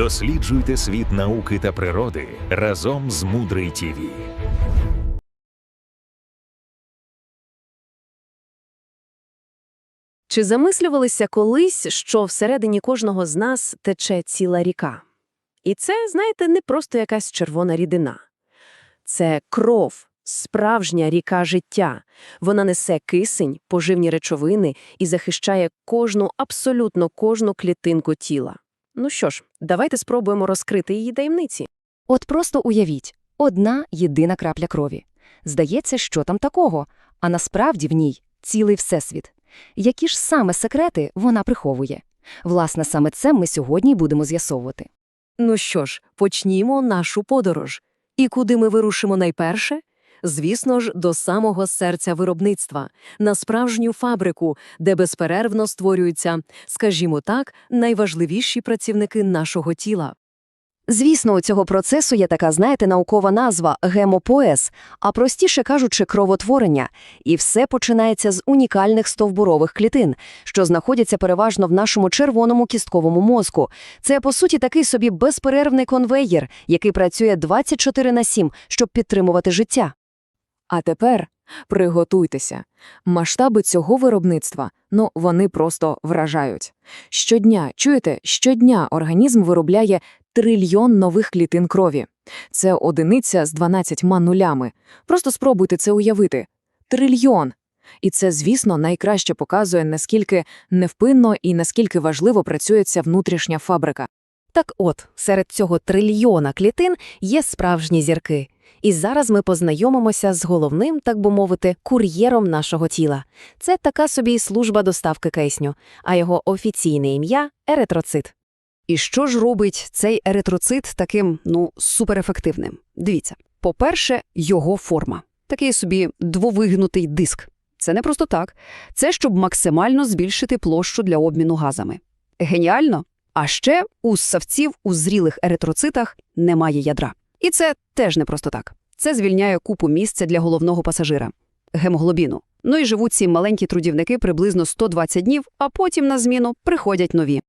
Досліджуйте світ науки та природи разом з Мудрий ТІВІ. Чи замислювалися колись, що всередині кожного з нас тече ціла ріка? І це, знаєте, не просто якась червона рідина. Це кров, справжня ріка життя. Вона несе кисень, поживні речовини і захищає кожну, абсолютно кожну клітинку тіла. Ну що ж, давайте спробуємо розкрити її таємниці. От просто уявіть, одна єдина крапля крові. Здається, що там такого, а насправді в ній цілий всесвіт. Які ж саме секрети вона приховує? Власне, саме це ми сьогодні будемо з'ясовувати. Ну що ж, почнімо нашу подорож. І куди ми вирушимо найперше? Звісно ж, до самого серця виробництва, на справжню фабрику, де безперервно створюються, скажімо так, найважливіші працівники нашого тіла. Звісно, у цього процесу є така, знаєте, наукова назва гемопоез, а простіше кажучи, кровотворення. І все починається з унікальних стовбурових клітин, що знаходяться переважно в нашому червоному кістковому мозку. Це, по суті, такий собі безперервний конвеєр, який працює 24 на 7, щоб підтримувати життя. А тепер приготуйтеся. Масштаби цього виробництва, ну, вони просто вражають. Щодня, чуєте, щодня організм виробляє трильйон нових клітин крові. Це одиниця з 12 нулями. Просто спробуйте це уявити. Трильйон. І це, звісно, найкраще показує, наскільки невпинно і наскільки важливо працює ця внутрішня фабрика. Так от, серед цього трильйона клітин є справжні зірки. І зараз ми познайомимося з головним, так би мовити, кур'єром нашого тіла. Це така собі служба доставки кисню, а його офіційне ім'я – еритроцит. І що ж робить цей еритроцит таким, ну, суперефективним? Дивіться, по-перше, його форма. Такий собі двовигнутий диск. Це не просто так. Це щоб максимально збільшити площу для обміну газами. Геніально? А ще у ссавців у зрілих еритроцитах немає ядра. І це теж не просто так. Це звільняє купу місця для головного пасажира – гемоглобіну. Ну і живуть ці маленькі трудівники приблизно 120 днів, а потім на зміну приходять нові.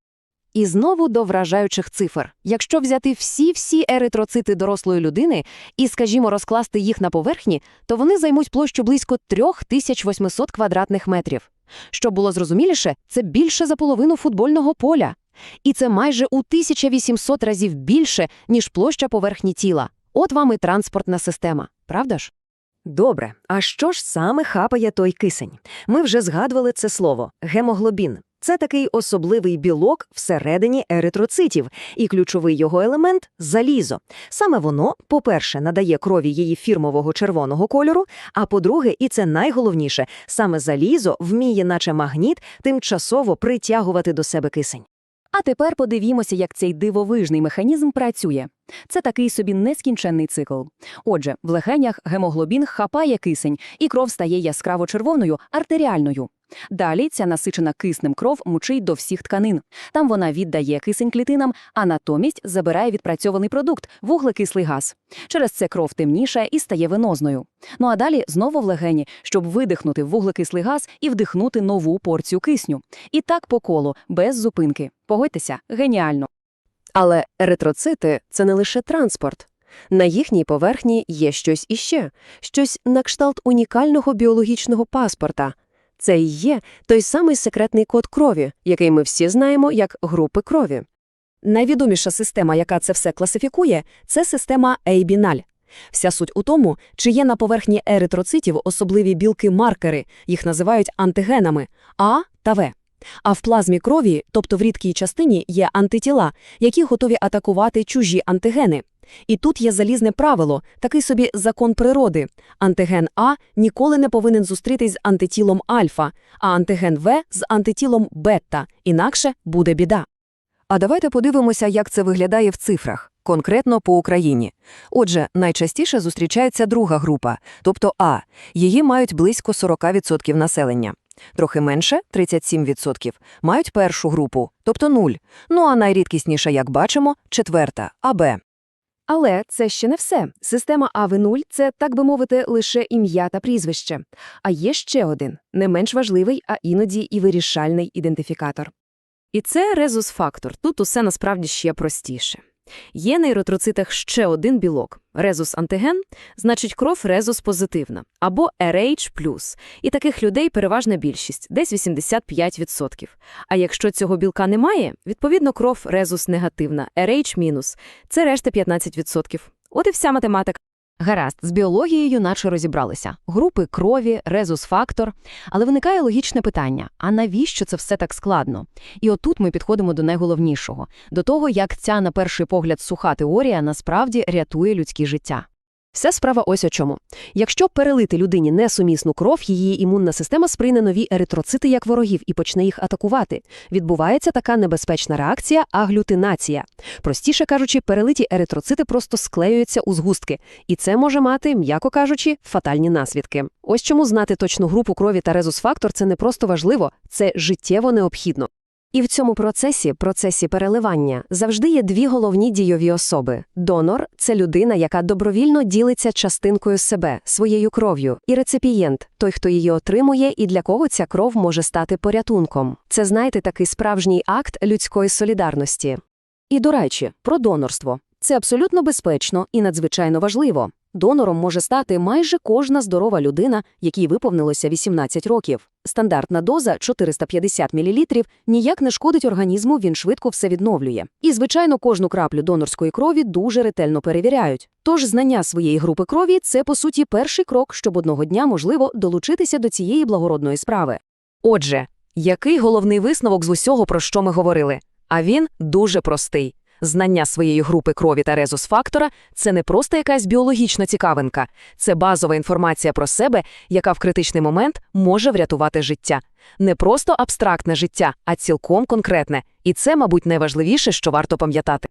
І знову до вражаючих цифр. Якщо взяти всі-всі еритроцити дорослої людини і, скажімо, розкласти їх на поверхні, то вони займуть площу близько 3800 квадратних метрів. Щоб було зрозуміліше, це більше за половину футбольного поля. І це майже у 1800 разів більше, ніж площа поверхні тіла. От вам і транспортна система, правда ж? Добре, а що ж саме хапає той кисень? Ми вже згадували це слово – гемоглобін. Це такий особливий білок всередині еритроцитів, і ключовий його елемент – залізо. Саме воно, по-перше, надає крові її фірмового червоного кольору, а по-друге, і це найголовніше, саме залізо вміє, наче магніт, тимчасово притягувати до себе кисень. А тепер подивімося, як цей дивовижний механізм працює. Це такий собі нескінченний цикл. Отже, в легенях гемоглобін хапає кисень, і кров стає яскраво червоною, артеріальною. Далі ця насичена киснем кров мучить до всіх тканин. Там вона віддає кисень клітинам, а натомість забирає відпрацьований продукт – вуглекислий газ. Через це кров темніша і стає венозною. Ну а далі знову в легені, щоб видихнути вуглекислий газ і вдихнути нову порцію кисню. І так по колу, без зупинки. Погодьтеся, геніально. Але еритроцити – це не лише транспорт. На їхній поверхні є щось іще, щось на кшталт унікального біологічного паспорта. Це і є той самий секретний код крові, який ми всі знаємо як групи крові. Найвідоміша система, яка це все класифікує, це система AB0. Вся суть у тому, чи є на поверхні еритроцитів особливі білки-маркери, їх називають антигенами А та В. А в плазмі крові, тобто в рідкій частині, є антитіла, які готові атакувати чужі антигени. І тут є залізне правило, такий собі закон природи. Антиген А ніколи не повинен зустрітись з антитілом альфа, а антиген В з антитілом бета, інакше буде біда. А давайте подивимося, як це виглядає в цифрах, конкретно по Україні. Отже, найчастіше зустрічається друга група, тобто А. Її мають близько 40% населення. Трохи менше 37%, мають першу групу, тобто 0. Ну а найрідкісніша, як бачимо, четверта АБ. Але це ще не все. Система АВ0 – це, так би мовити, лише ім'я та прізвище. А є ще один, не менш важливий, а іноді і вирішальний ідентифікатор. І це резус-фактор. Тут усе насправді ще простіше. Є на еритроцитах ще один білок – резус-антиген, значить кров резус-позитивна, або RH+. І таких людей переважна більшість – десь 85%. А якщо цього білка немає, відповідно кров резус-негативна, RH-. Це решта 15%. От і вся математика. Гаразд, з біологією наче розібралися. Групи крові, резус-фактор. Але виникає логічне питання, а навіщо це все так складно? І отут ми підходимо до найголовнішого, до того, як ця, на перший погляд, суха теорія насправді рятує людське життя. Вся справа ось у чому. Якщо перелити людині несумісну кров, її імунна система сприйне нові еритроцити як ворогів і почне їх атакувати. Відбувається така небезпечна реакція – аглютинація. Простіше кажучи, перелиті еритроцити просто склеюються у згустки. І це може мати, м'яко кажучи, фатальні наслідки. Ось чому знати точну групу крові та резус-фактор – це не просто важливо, це життєво необхідно. І в цьому процесі, процесі переливання, завжди є дві головні дійові особи. Донор – це людина, яка добровільно ділиться частинкою себе, своєю кров'ю, і реципієнт – той, хто її отримує і для кого ця кров може стати порятунком. Це, знаєте, такий справжній акт людської солідарності. І, до речі, про донорство. Це абсолютно безпечно і надзвичайно важливо. Донором може стати майже кожна здорова людина, якій виповнилося 18 років. Стандартна доза 450 мл ніяк не шкодить організму, він швидко все відновлює. І, звичайно, кожну краплю донорської крові дуже ретельно перевіряють. Тож знання своєї групи крові – це, по суті, перший крок, щоб одного дня, можливо, долучитися до цієї благородної справи. Отже, який головний висновок з усього, про що ми говорили? А він дуже простий. Знання своєї групи крові та резус-фактора – це не просто якась біологічна цікавинка. Це базова інформація про себе, яка в критичний момент може врятувати життя. Не просто абстрактне життя, а цілком конкретне. І це, мабуть, найважливіше, що варто пам'ятати.